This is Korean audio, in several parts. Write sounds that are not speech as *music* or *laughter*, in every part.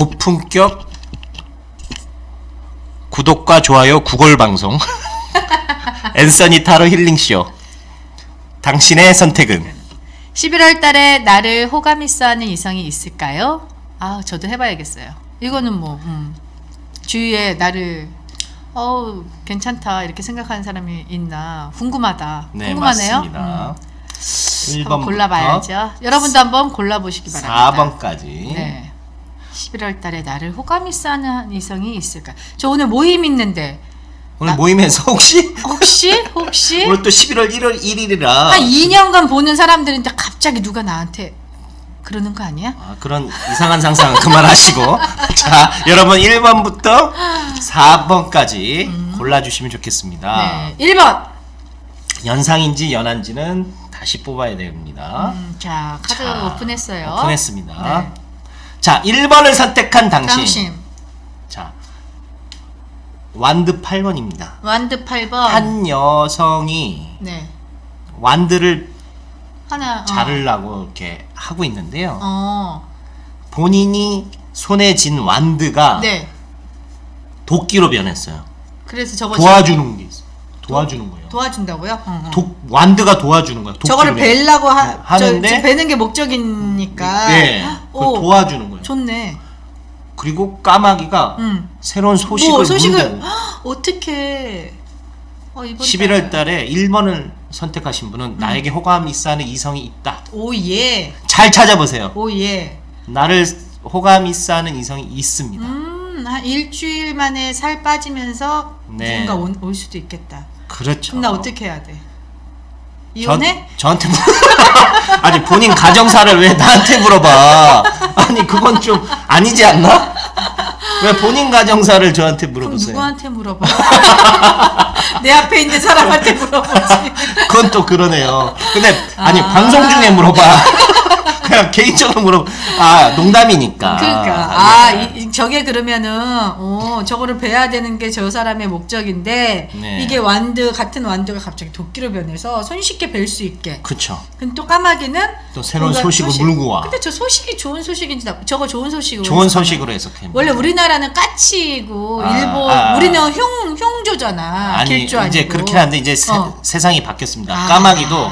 고품격 구독과 좋아요 구글 방송 *laughs* 앤서니 타로 힐링쇼 당신의 선택은 11월 달에 나를 호감 있어 하는 이성이 있을까요? 아, 저도 해봐야겠어요. 이거는 뭐 음, 주위에 나를 어우 괜찮다 이렇게 생각하는 사람이 있나 궁금하다. 네 궁금하네요. 맞습니다. 음, 1번부터 한번 골라봐야죠. 여러분도 한번 골라보시기 바랍니다. 4번까지 네. 11월 달에 나를 호감있어하는 이성이 있을까? 저 오늘 모임 있는데 오늘 모임에서 혹시 혹시 혹시 *laughs* 오늘 또 11월 1월 1일이라 한 2년간 보는 사람들인데 갑자기 누가 나한테 그러는 거 아니야? 아, 그런 이상한 상상 그만하시고 *laughs* 자 여러분 1번부터 4번까지 골라주시면 좋겠습니다 네. 1번. 연상인지 연한지는 다시 뽑아야 됩니다 음, 자, 카드 자, 오픈했어요. 오픈했습니다 네. 자 1번을 선택한 당신, 당신. 자 완드 8번입니다 완드 8번. 한 여성이 네. 완드를 하나. 어. 자르려고 이렇게 하고 있는데요 어. 본인이 손에 쥔 완드가 네. 도끼로 변했어요 그래서 저거 도와주는 게 있어 도와주는 거예요 도와준다고요? 어, 어. 도, 완드가 도와주는 거야. 저거를. 벨라고 하, 저 배는 게 목적이니까. 네. 오, 도와주는. 좋네. 그리고 까마귀가 음. 새로운 소식을 뭐 소식을. 어떻게? *gasps* 어, 이번 11월 달에 1번을 선택하신 분은 음. 나에게 호감 있어하는 이성이 있다. 오 예. 잘 찾아보세요. 오 예. 나를 호감 있어하는 이성이 있습니다. 음, 한 일주일 만에 살 빠지면서 네. 누군가 온- 올 수도 있겠다. 그렇죠. 그럼 나 어떻게 해야 돼? 전- 이혼해? 저한테 물- *laughs* 아니 본인 가정사를 왜 나한테 물어봐? 아니 그건 좀 아니지 않나? 왜 본인 가정사를 저한테 물어보세요? 누구한테 물어봐? *laughs* 내 앞에 있는 사람한테 물어보지. 그건 또 그러네요. 근데 아니 아. 방송 중에 물어봐. 그냥 개인적으로 물어봐. 아 농담이니까. 그러니까 아 이, 이- 저게 그러면은 어 저거를 베야 되는 게 저 사람의 목적인데 네. 이게 완드 같은 완드가 갑자기 도끼로 변해서 손쉽게 벨수 있게. 그쵸. 근데 또 까마귀는 또 새로운 소식을 소식- 물고 와. 근데 저 소식이 좋은 소식인지 나, 저거 좋은 소식으로 좋은. 소식으로 해석해. 원래 우리나라는 까치고 아, 일본 아, 아. 우리는 흉 흉조잖아. 아니 길조 아니고. 이제 그렇게 하는데 이제 세, 어. 세 상이 바뀌었습니다. 아. 까마귀도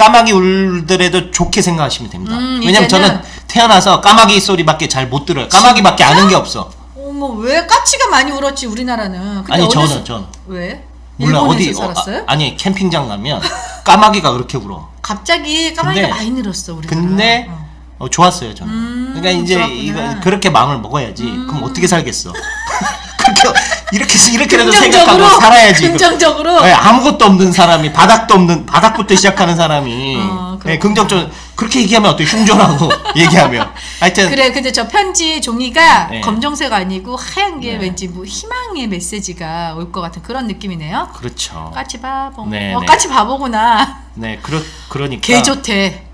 까마귀 울더라도 좋게 생각하시면 됩니다. 음, 왜냐면 저는 태어나서 까마귀 소리밖에 잘 못 들어요. 까마귀밖에 아는 게 없어. 어머 왜 까치가 많이 울었지 우리나라는. 아니 저는 저는 왜? 몰라 어디 어, 살았어요? 아, 니 캠핑장 가면 *laughs* 까마귀가 그렇게 울어. 갑자기 까마귀가 근데- 많이 늘었어 우리나라. 근데 어. 어, 좋았어요 저는. 음, 그러니까 이제. 이거 그렇게 마음을 먹어야지. 음. 그럼 어떻게 살겠어? *laughs* 그렇게 이렇게 이렇게라도 긍정적으로 생각하고 살아야지. 긍정적으로. 네, 아무것도 없는 사람이 바닥도 없는 바닥부터 시작하는 사람이 *laughs* 어, 네. 긍정적 그렇게 얘기하면 어때 흉존하고 *laughs* 얘기하면 하여튼 그래 근데 저 편지 종이가 네. 검정색 아니고 하얀 게 네. 왠지 뭐 희망의 메시지가 올 것 같은 그런 느낌이네요. 그렇죠. 까치 바보. 네, 어 네. 까치 바보구나. 네, 그러 그러니까 개 좋대.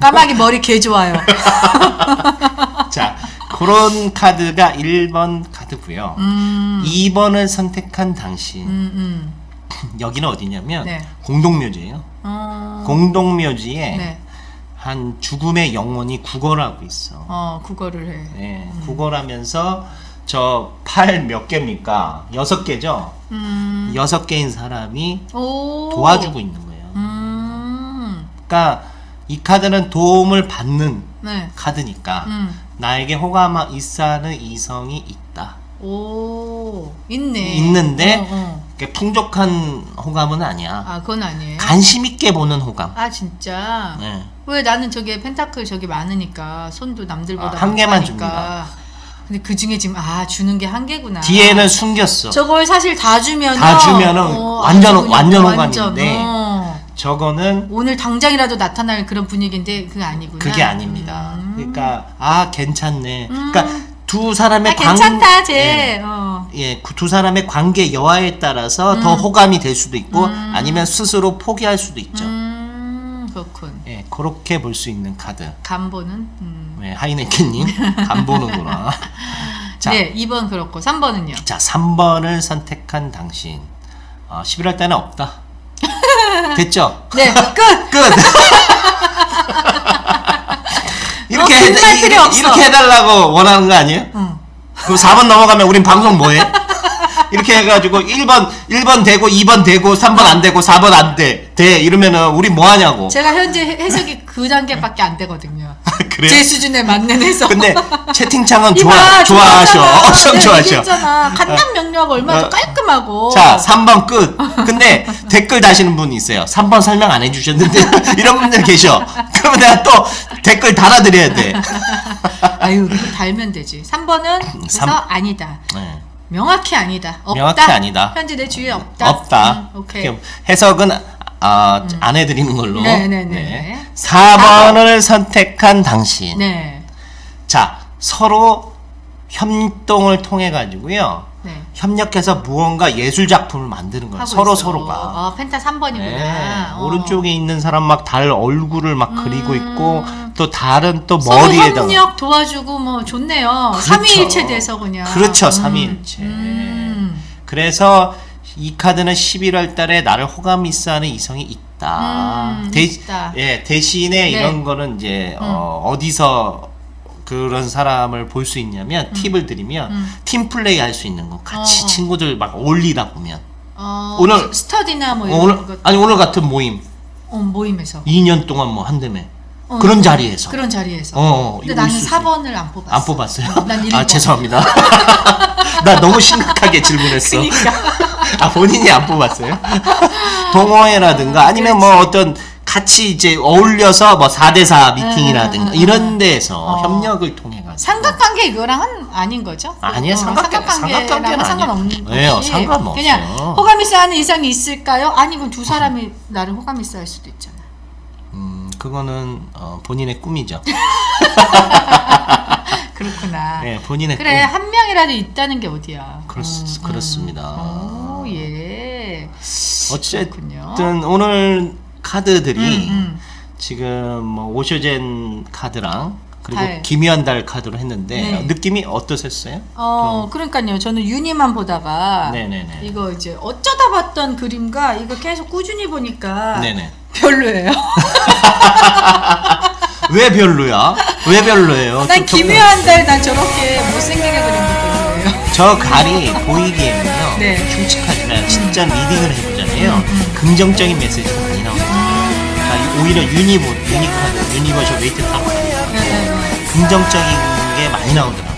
까마귀 머리 개 좋아요. *laughs* 자 그런 카드가 1번 카드고요. 음, 2번을 선택한 당신 음, 음. *laughs* 여기는 어디냐면 네. 공동묘지예요. 어, 공동묘지에 네. 한 죽음의 영혼이 구걸하고 있어. 어 국어를 해. 네, 구걸하면서 저 팔 몇 개입니까? 여섯 개죠. 음. 여섯 개인 사람이 오. 도와주고 있는 거예요. 음. 그러니까 이 카드는 도움을 받는 네. 카드니까 음. 나에게 호감 있어하는 이성이 있다. 오. 있네. 있는데 어, 어. 그게 풍족한 호감은 아니야. 아 그건 아니에요. 관심 있게 보는 호감. 아 진짜. 네. 왜 나는 저게 펜타클 저기 많으니까 손도 남들보다 아, 한 개만. 줍니다. 근데 그 중에 지금 아 주는 게 한 개구나. 뒤에는 숨겼어. 저걸 사실 다 주면 다 주면은 완전- 완전 호감인데. 어. 저거는 오늘 당장이라도 나타날 그런 분위기인데 그게 아니구나. 그게 아닙니다. 음. 그러니까 아 괜찮네. 음. 그러니까 두 사람의 아 괜찮다 쟤. 예, 어. 예, 그 두 사람의 관계 여하에 따라서 더 호감이 될 수도 있고 음. 아니면 스스로 포기할 수도 있죠. 음 그렇군. 예, 그렇게 볼 수 있는 카드. 간보는. 음. 네, 하이네켄님 *laughs* 안 보는구나. 자, 네 2번 그렇고 3번은요. 자 3번을 선택한 당신. 어, 11월 달은 없다. *laughs* 됐죠? 네 끝. 끝. *laughs* 어, 해, 필요 이- 없어. 이렇게 해달라고 원하는 거 아니에요? 응. 그럼 4번 넘어가면 우린 방송 뭐해? 이렇게 해가지고 1번 1번 되고 2번 되고 3번 안 되고 4번 안 돼. 돼 이러면은 우리 뭐 하냐고. 제가 현재 해- 해석이 그 단계밖에 안 되거든요. 그래요? 제 수준에 맞는 해석. 근데 채팅창은 *laughs* 좋아 좋아하셔. *laughs* 엄청 내가 좋아하셔. 얘기했잖아. 간단 명료하고 얼마나 어. 깔끔하고. 자, 3번 끝. 근데 댓글 다시는 분이 있어요. 3번 설명 안 해주셨는데 *laughs* 이런 분들 계셔. 그러면 내가 또 댓글 달아드려야 돼. 아유, 달면 되지. 3번은 그래서 삼- 아니다. 네. 명확히 아니다. 없다. 명확히 아니다. 현재 내 주위에 없다. 없다. 음, 오케이. 해석은 아, 안 해드리는 걸로. 네네네. 4번을 선택한 당신. 네. 자, 서로 협동을 통해 가지고요. 네. 협력해서 무언가 예술 작품을 만드는 거예요. 서로 있어. 서로가. 어, 펜타 3번이구나. 네. 오른쪽에 있는 사람 막 달 얼굴을 막 그리고 있고 또 다른 또 음. 머리에다가 협력 도와주고 뭐 좋네요. 그렇죠. 삼위일체 돼서 그냥. 그렇죠. 음. 삼위일체. 음. 그래서 이 카드는 11월 달에 나를 호감 미스하는 이성이 있다. 음, 대, 있다. 예, 대신에 네. 이런 거는 이제 어, 어디서 그런 사람을 볼 수 있냐면 팁을 드리면 음. 팀 플레이 할 수 있는 거 같이 어, 어. 친구들 막 어울리다 보면 어, 오늘- 스터디나 뭐 어, 이런 오늘 것 아니 오늘 같은 모임 어, 모임에서 2년 동안 뭐 한다며 어, 그런 자리에서 그런 자리에서. 어, 어, 근데 나는 있을 수 4번을 안 뽑았어. 안 뽑았어요? 난 1번. 아 죄송합니다. *laughs* 나 너무 심각하게 질문했어. 그러니까. 아 본인이 안 뽑았어요? *laughs* 동호회라든가 아니면 뭐 어떤 같이 이제 어울려서 뭐 4대4 미팅이라든가 음, 음, 음, 이런 데에서 어. 협력을 통해 가지고 삼각관계 이거랑 은 아닌 거죠? 아니에요. 어, 삼각관- 삼각관계랑은 삼각관계는 상관없는 아니에요. 왜요? 거지. 상관없어요. 그냥 호감이스하는 이성이 있을까요? 아니 그럼 두 사람이 *laughs* 나를 호감이스할 수도 있잖아. 음 그거는 어, 본인의 꿈이죠. *laughs* 그렇구나. 네, 본인의 그래 꿈. 한 명이라도 있다는 게 어디야? 그렇, 그렇습니다. 오 예. 어쨌든 그렇군요. 오늘 카드들이 음, 음. 지금 뭐 오쇼젠 카드랑 그리고 달. 기묘한 달 카드로 했는데 네. 느낌이 어떠셨어요? 어 그러니까요. 저는 유니만 보다가 네네네. 이거 이제 어쩌다 봤던 그림과 이거 계속 꾸준히 보니까 네네. 별로예요. *laughs* 왜 별로야? 왜 별로예요? 난 좀- 좀- 기묘한 달난 저렇게 못생기게 그린 게 별로예요. 저 갈이 보이기에는요. 네. 흉측하지만 진짜 리딩을 해보잖아요. 음, 긍정적인 메시지가 많이 나오거든요. 그러니까 오히려 유니보, 유니카드, 유니버셜 웨이트 타로 네, 네, 네. 긍정적인 게 많이 나오더라고요.